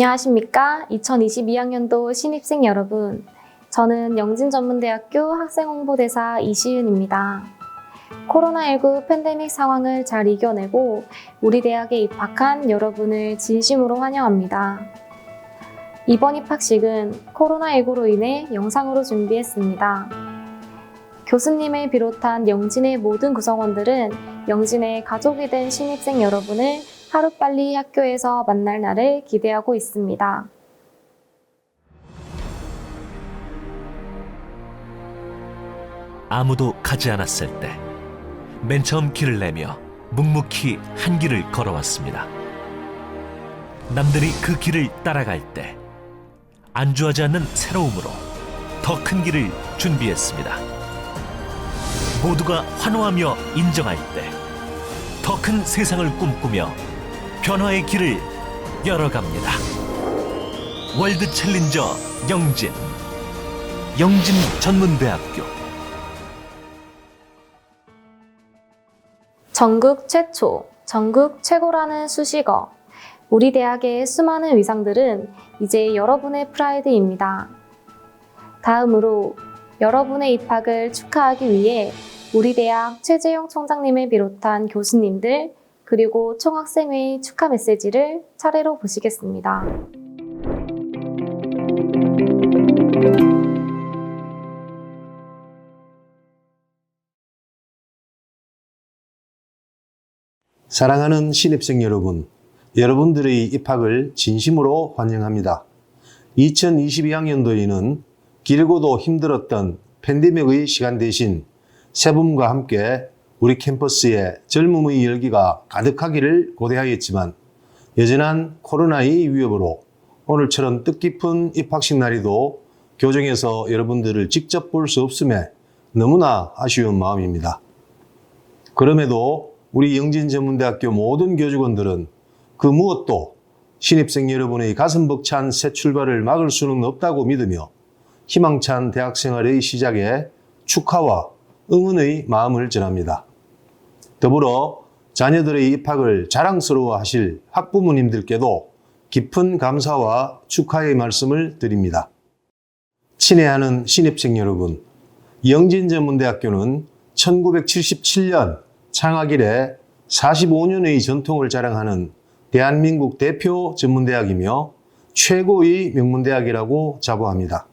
안녕하십니까. 2022학년도 신입생 여러분. 저는 영진전문대학교 학생홍보대사 이시은입니다. 코로나19 팬데믹 상황을 잘 이겨내고 우리 대학에 입학한 여러분을 진심으로 환영합니다. 이번 입학식은 코로나19로 인해 영상으로 준비했습니다. 교수님을 비롯한 영진의 모든 구성원들은 영진의 가족이 된 신입생 여러분을 하루빨리 학교에서 만날 날을 기대하고 있습니다. 아무도 가지 않았을 때 맨 처음 길을 내며 묵묵히 한 길을 걸어왔습니다. 남들이 그 길을 따라갈 때 안주하지 않는 새로움으로 더 큰 길을 준비했습니다. 모두가 환호하며 인정할 때 더 큰 세상을 꿈꾸며 변화의 길을 열어갑니다. 월드 챌린저 영진 영진 전문대학교 전국 최초, 전국 최고라는 수식어. 우리 대학의 수많은 위상들은 이제 여러분의 프라이드입니다. 다음으로 여러분의 입학을 축하하기 위해 우리 대학 최재영 총장님을 비롯한 교수님들, 그리고 총학생회의 축하 메시지를 차례로 보시겠습니다. 사랑하는 신입생 여러분, 여러분들의 입학을 진심으로 환영합니다. 2022학년도에는 길고도 힘들었던 팬데믹의 시간 대신 세 분과 함께 우리 캠퍼스에 젊음의 열기가 가득하기를 고대하였지만 여전한 코로나의 위협으로 오늘처럼 뜻깊은 입학식 날에도 교정에서 여러분들을 직접 볼 수 없음에 너무나 아쉬운 마음입니다. 그럼에도 우리 영진전문대학교 모든 교직원들은 그 무엇도 신입생 여러분의 가슴 벅찬 새 출발을 막을 수는 없다고 믿으며 희망찬 대학생활의 시작에 축하와 응원의 마음을 전합니다. 더불어 자녀들의 입학을 자랑스러워 하실 학부모님들께도 깊은 감사와 축하의 말씀을 드립니다. 친애하는 신입생 여러분, 영진전문대학교는 1977년 창학 이래 45년의 전통을 자랑하는 대한민국 대표 전문대학이며 최고의 명문대학이라고 자부합니다.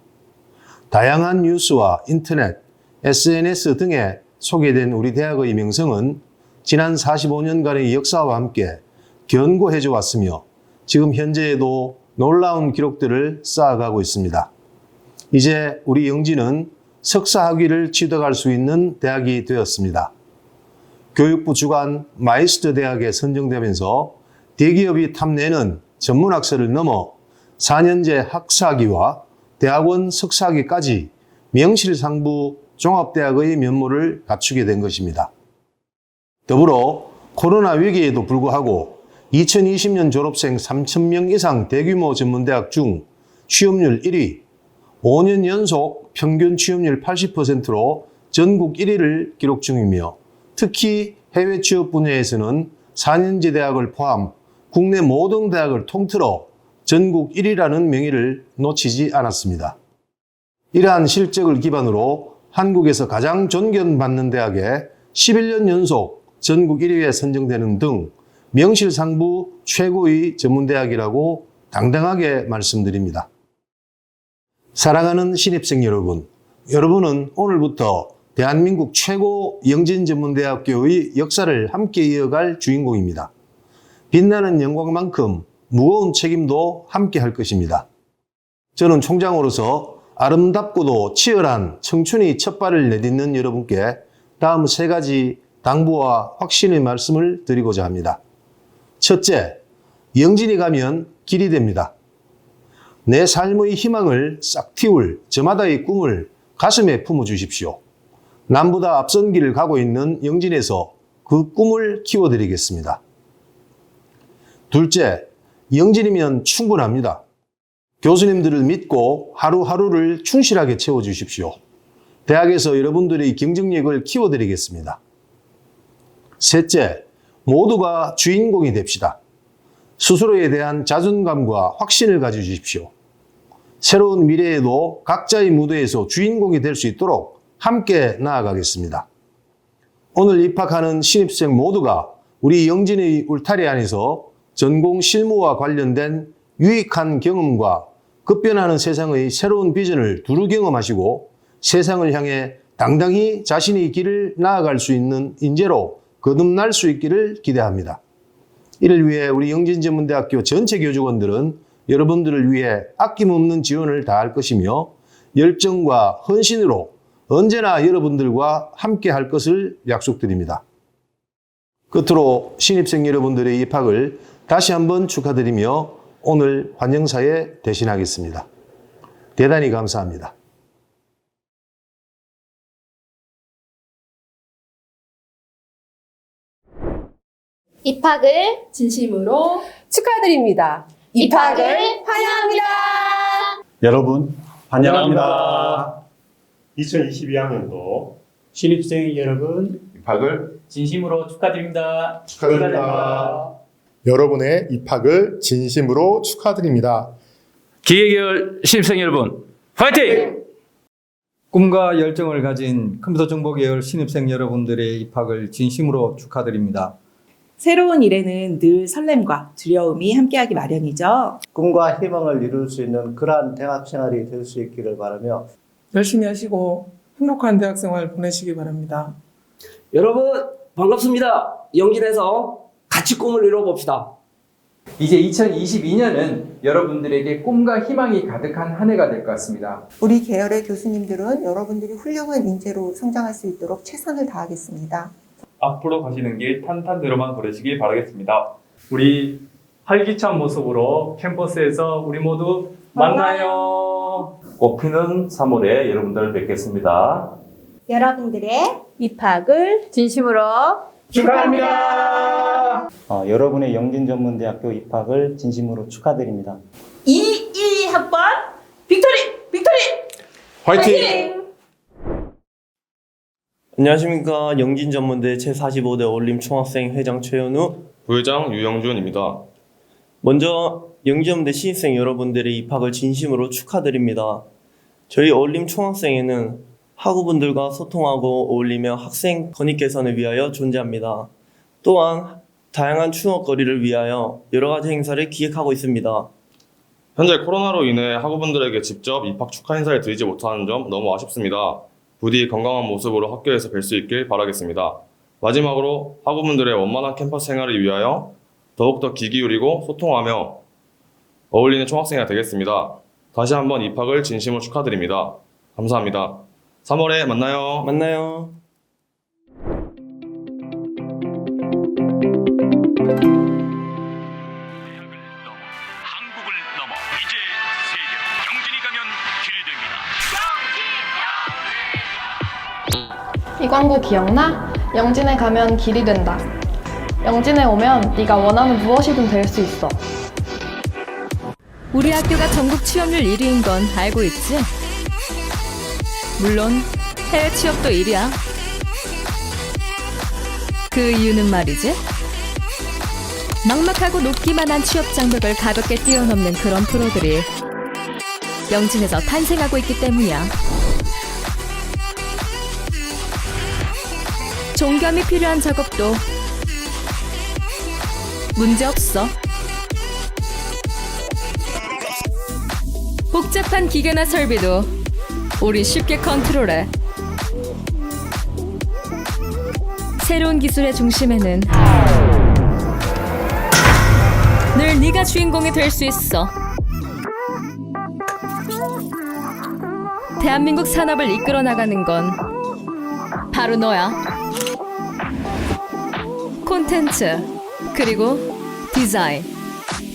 다양한 뉴스와 인터넷, SNS 등에 소개된 우리 대학의 명성은 지난 45년간의 역사와 함께 견고해져 왔으며 지금 현재에도 놀라운 기록들을 쌓아가고 있습니다. 이제 우리 영진은 석사 학위를 취득할 수 있는 대학이 되었습니다. 교육부 주관 마이스터 대학에 선정되면서 대기업이 탐내는 전문학사를 넘어 4년제 학사학위와 대학원 석사학위까지 명실상부 종합대학의 면모를 갖추게 된 것입니다. 더불어 코로나 위기에도 불구하고 2020년 졸업생 3,000명 이상 대규모 전문대학 중 취업률 1위, 5년 연속 평균 취업률 80%로 전국 1위를 기록 중이며 특히 해외 취업 분야에서는 4년제 대학을 포함 국내 모든 대학을 통틀어 전국 1위라는 명예를 놓치지 않았습니다. 이러한 실적을 기반으로 한국에서 가장 존경받는 대학에 11년 연속 전국 1위에 선정되는 등 명실상부 최고의 전문대학이라고 당당하게 말씀드립니다. 사랑하는 신입생 여러분, 여러분은 오늘부터 대한민국 최고 영진전문대학교의 역사를 함께 이어갈 주인공입니다. 빛나는 영광만큼 무거운 책임도 함께 할 것입니다. 저는 총장으로서 아름답고도 치열한 청춘의 첫발을 내딛는 여러분께 다음 세 가지 당부와 확신의 말씀을 드리고자 합니다. 첫째, 영진이 가면 길이 됩니다. 내 삶의 희망을 싹 틔울 저마다의 꿈을 가슴에 품어주십시오. 남보다 앞선 길을 가고 있는 영진에서 그 꿈을 키워드리겠습니다. 둘째, 영진이면 충분합니다. 교수님들을 믿고 하루하루를 충실하게 채워주십시오. 대학에서 여러분들의 경쟁력을 키워드리겠습니다. 셋째, 모두가 주인공이 됩시다. 스스로에 대한 자존감과 확신을 가져주십시오. 새로운 미래에도 각자의 무대에서 주인공이 될 수 있도록 함께 나아가겠습니다. 오늘 입학하는 신입생 모두가 우리 영진의 울타리 안에서 전공 실무와 관련된 유익한 경험과 급변하는 세상의 새로운 비전을 두루 경험하시고 세상을 향해 당당히 자신의 길을 나아갈 수 있는 인재로 거듭날 수 있기를 기대합니다. 이를 위해 우리 영진전문대학교 전체 교직원들은 여러분들을 위해 아낌없는 지원을 다할 것이며 열정과 헌신으로 언제나 여러분들과 함께 할 것을 약속드립니다. 끝으로 신입생 여러분들의 입학을 다시 한번 축하드리며 오늘 환영사에 대신하겠습니다. 대단히 감사합니다. 입학을 진심으로 축하드립니다. 입학을 환영합니다. 여러분 환영합니다. 2022학년도 신입생 여러분 입학을 진심으로 축하드립니다. 축하드립니다. 여러분의 입학을 진심으로 축하드립니다. 기계계열 신입생 여러분, 화이팅! 꿈과 열정을 가진 컴퓨터 정보 계열 신입생 여러분들의 입학을 진심으로 축하드립니다. 새로운 일에는 늘 설렘과 두려움이 함께하기 마련이죠. 꿈과 희망을 이룰 수 있는 그러한 대학 생활이 될 수 있기를 바라며 열심히 하시고 행복한 대학생활 보내시기 바랍니다. 여러분 반갑습니다. 영진에서 같이 꿈을 이뤄봅시다. 이제 2022년은 여러분들에게 꿈과 희망이 가득한 한 해가 될 것 같습니다. 우리 계열의 교수님들은 여러분들이 훌륭한 인재로 성장할 수 있도록 최선을 다하겠습니다. 앞으로 가시는 길 탄탄대로만 걸으시길 바라겠습니다. 우리 활기찬 모습으로 캠퍼스에서 우리 모두 만나요. 꽃피는 3월에 여러분들을 뵙겠습니다. 여러분들의 입학을 진심으로 축하합니다. 어, 여러분의 영진전문대학교 입학을 진심으로 축하드립니다. 22학번 빅토리! 빅토리! 화이팅! 안녕하십니까 영진 전문대 제45대 어울림 총학생 회장 최현우 부회장 유영준입니다. 먼저 영진 전문대 신입생 여러분들의 입학을 진심으로 축하드립니다. 저희 어울림 총학생회는 학우분들과 소통하고 어울리며 학생 권익 개선을 위하여 존재합니다. 또한 다양한 추억거리를 위하여 여러 가지 행사를 기획하고 있습니다. 현재 코로나로 인해 학우분들에게 직접 입학 축하 인사를 드리지 못하는 점 너무 아쉽습니다. 부디 건강한 모습으로 학교에서 뵐 수 있길 바라겠습니다. 마지막으로 학우분들의 원만한 캠퍼스 생활을 위하여 더욱더 귀 기울이고 소통하며 어울리는 총학생이 되겠습니다. 다시 한번 입학을 진심으로 축하드립니다. 감사합니다. 3월에 만나요. 만나요. 이 광고 기억나? 영진에 가면 길이 된다. 영진에 오면 네가 원하는 무엇이든 될 수 있어. 우리 학교가 전국 취업률 1위인 건 알고 있지? 물론 해외 취업도 1위야. 그 이유는 말이지. 막막하고 높기만 한 취업 장벽을 가볍게 뛰어넘는 그런 프로들이 영진에서 탄생하고 있기 때문이야. 종감이 필요한 작업도 문제 없어. 복잡한 기계나 설비도 우리 쉽게 컨트롤해. 새로운 기술의 중심에는 늘 네가 주인공이 될 수 있어. 대한민국 산업을 이끌어 나가는 건 바로 너야. 콘텐츠, 그리고 디자인.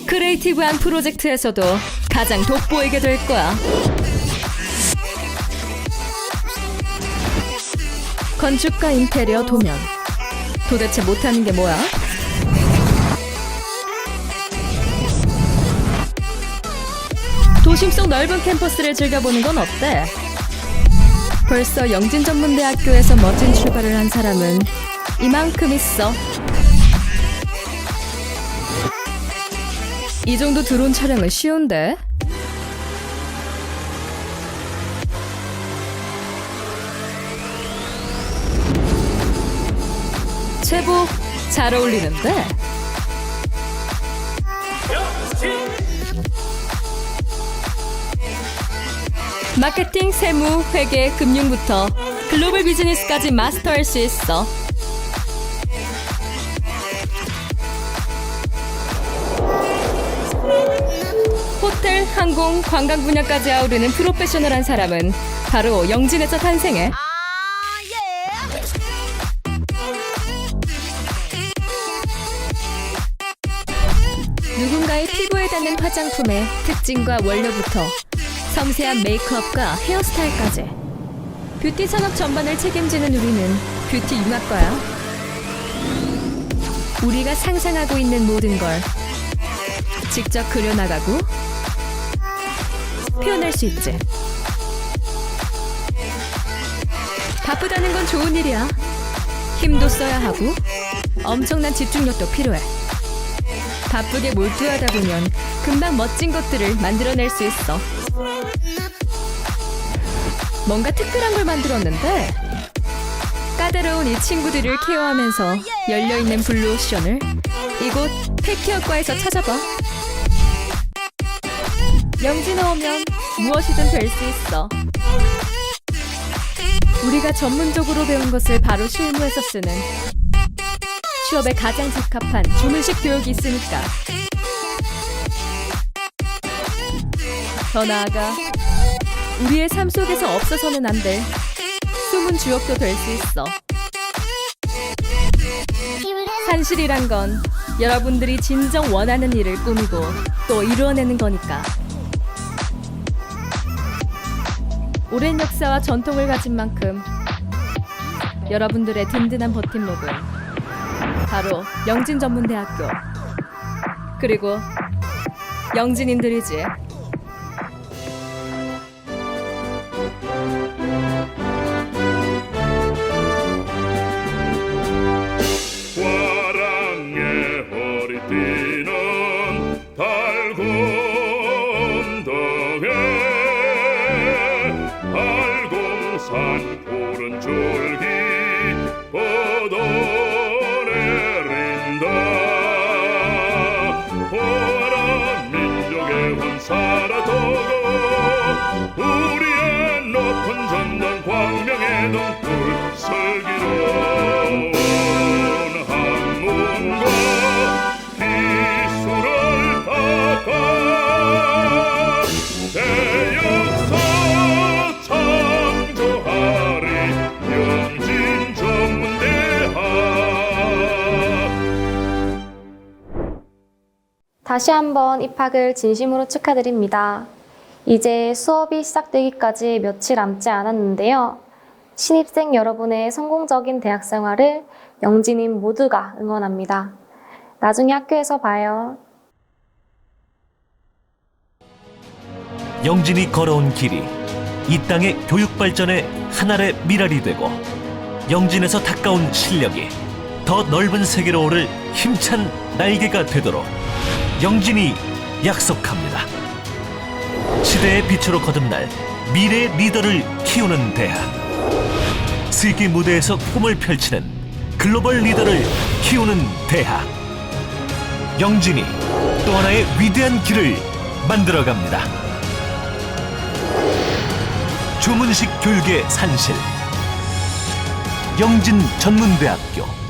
크리에이티브한 프로젝트에서도 가장 돋보이게 될 거야. 건축과 인테리어 도면. 도대체 못하는 게 뭐야? 도심 속 넓은 캠퍼스를 즐겨보는 건 어때? 벌써 영진전문대학교에서 멋진 출발을 한 사람은 이만큼 있어. 이 정도 드론 촬영은 쉬운데? 제복 잘 어울리는데? 마케팅, 세무, 회계, 금융부터 글로벌 비즈니스까지 마스터할 수 있어. 항공, 관광 분야까지 아우르는 프로페셔널한 사람은 바로 영진에서 탄생해. 누군가의 피부에 닿는 화장품의 특징과 원료부터 섬세한 메이크업과 헤어스타일까지 뷰티 산업 전반을 책임지는 우리는 뷰티 융합과야. 우리가 상상하고 있는 모든 걸 직접 그려나가고 표현할 수 있지. 바쁘다는 건 좋은 일이야. 힘도 써야 하고 엄청난 집중력도 필요해. 바쁘게 몰두하다 보면 금방 멋진 것들을 만들어낼 수 있어. 뭔가 특별한 걸 만들었는데 까다로운 이 친구들을 케어하면서 열려있는 블루 오션을 이곳 팩케어과에서 찾아봐. 영진에 오면 무엇이든 될 수 있어. 우리가 전문적으로 배운 것을 바로 실무에서 쓰는 취업에 가장 적합한 주문식 교육이 있으니까. 더 나아가 우리의 삶 속에서 없어서는 안 될 숨은 주역도 될 수 있어. 산실이란 건 여러분들이 진정 원하는 일을 꾸미고 또 이루어내는 거니까. 오랜 역사와 전통을 가진 만큼 여러분들의 든든한 버팀목은 바로 영진전문대학교 그리고 영진인들이지. 우리의 높은 전당 광명의 동굴 슬기로운 다시 한번 입학을 진심으로 축하드립니다. 이제 수업이 시작되기까지 며칠 남지 않았는데요. 신입생 여러분의 성공적인 대학 생활을 영진인 모두가 응원합니다. 나중에 학교에서 봐요. 영진이 걸어온 길이 이 땅의 교육 발전의 하나의 미랄이 되고 영진에서 닦아온 실력이 더 넓은 세계로 오를 힘찬 날개가 되도록 영진이 약속합니다. 시대의 빛으로 거듭날 미래의 리더를 키우는 대학. 세계 무대에서 꿈을 펼치는 글로벌 리더를 키우는 대학. 영진이 또 하나의 위대한 길을 만들어갑니다. 주문식 교육의 산실. 영진 전문대학교.